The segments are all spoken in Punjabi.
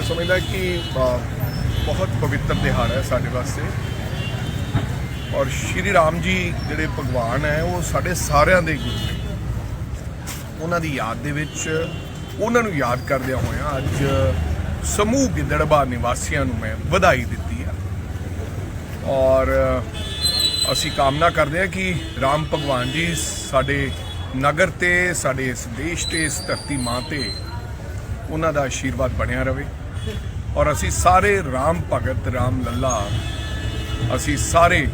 ਮੈਂ ਸਮਝਦਾ ਕਿ ਬਹੁਤ ਪਵਿੱਤਰ ਦਿਹਾੜਾ ਹੈ ਸਾਡੇ ਵਾਸਤੇ। ਔਰ ਸ਼੍ਰੀ ਰਾਮ ਜੀ ਜਿਹੜੇ ਭਗਵਾਨ ਹੈ, ਉਹ ਸਾਡੇ ਸਾਰਿਆਂ ਦੇ ਗੁਰੂ ਨੇ। ਉਹਨਾਂ ਦੀ ਯਾਦ ਦੇ ਵਿੱਚ ਉਹਨਾਂ ਨੂੰ ਯਾਦ ਕਰਦਿਆਂ ਹੋਇਆਂ ਅੱਜ ਸਮੂਹ ਗਿੱਦੜਬਾ ਨਿਵਾਸੀਆਂ ਨੂੰ ਮੈਂ ਵਧਾਈ ਦਿੱਤੀ ਹੈ। ਔਰ ਅਸੀਂ ਕਾਮਨਾ ਕਰਦੇ ਹਾਂ ਕਿ ਰਾਮ ਭਗਵਾਨ ਜੀ ਸਾਡੇ ਨਗਰ ਤੇ, ਸਾਡੇ ਇਸ ਦੇਸ਼ ਤੇ, ਇਸ ਧਰਤੀ ਮਾਂ ਤੇ ਉਹਨਾਂ ਦਾ ਆਸ਼ੀਰਵਾਦ ਬਣਿਆ ਰਹੇ। ਔਰ ਅਸੀਂ ਸਾਰੇ ਰਾਮ ਭਗਤ, ਰਾਮ ਲੱਲਾ, ਅਸੀਂ ਸਾਰੇ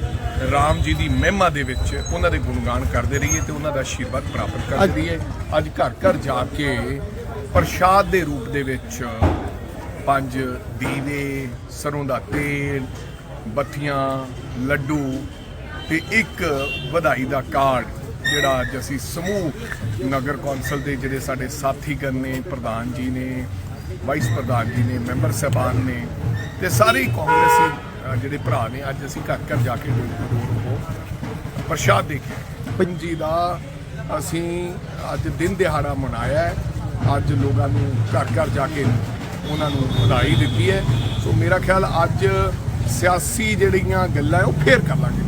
ਰਾਮ ਜੀ ਦੀ ਮਹਿਮਾ ਦੇ ਵਿੱਚ ਉਹਨਾਂ ਦੇ ਗੁਣਗਾਨ ਕਰਦੇ ਰਹੀਏ ਤੇ ਉਹਨਾਂ ਦਾ ਆਸ਼ੀਰਵਾਦ ਪ੍ਰਾਪਤ ਕਰਦੇ ਰਹੀਏ। ਅੱਜ ਘਰ ਘਰ ਜਾ ਕੇ ਪ੍ਰਸ਼ਾਦ ਦੇ ਰੂਪ ਦੇ ਵਿੱਚ ਪੰਜ ਦੀਵੇ, ਸਰੋਂ ਦਾ ਤੇਲ ਬੱਤੀਆਂ ਲੱਡੂ ਤੇ ਇੱਕ ਵਧਾਈ ਦਾ ਕਾਰਡ ਜਿਹੜਾ ਅੱਜ ਅਸੀਂ ਸਮੂਹ ਨਗਰ ਕੌਂਸਲ ਦੇ ਜਿਹੜੇ ਸਾਡੇ ਸਾਥੀਗਣ ਨੇ, ਪ੍ਰਧਾਨ ਜੀ ਨੇ ਵਾਈਸ ਪ੍ਰਧਾਨ ਜੀ ਨੇ ਮੈਂਬਰ ਸਾਹਿਬਾਨ ਨੇ ਤੇ ਸਾਰੇ ਹੀ ਕਾਂਗਰਸੀ ਜਿਹੜੇ ਭਰਾ ਨੇ, ਅੱਜ ਅਸੀਂ ਘਰ ਘਰ ਜਾ ਕੇ ਡੋਰ ਟੂ ਡੋਰ ਉਹ ਪ੍ਰਸ਼ਾਦ ਦੇ ਕੇ ਪੰਜ ਦਾ ਅਸੀਂ ਅੱਜ ਦਿਨ ਦਿਹਾੜਾ ਮਨਾਇਆ ਅੱਜ ਲੋਕਾਂ ਨੂੰ ਘਰ ਘਰ ਜਾ ਕੇ ਉਹਨਾਂ ਨੂੰ ਵਧਾਈ ਦਿੱਤੀ ਹੈ। ਸੋ ਮੇਰਾ ਖਿਆਲ ਅੱਜ ਸਿਆਸੀ ਜਿਹੜੀਆਂ ਗੱਲਾਂ ਉਹ ਫੇਰ ਕਰ ਲਾਂਗੇ।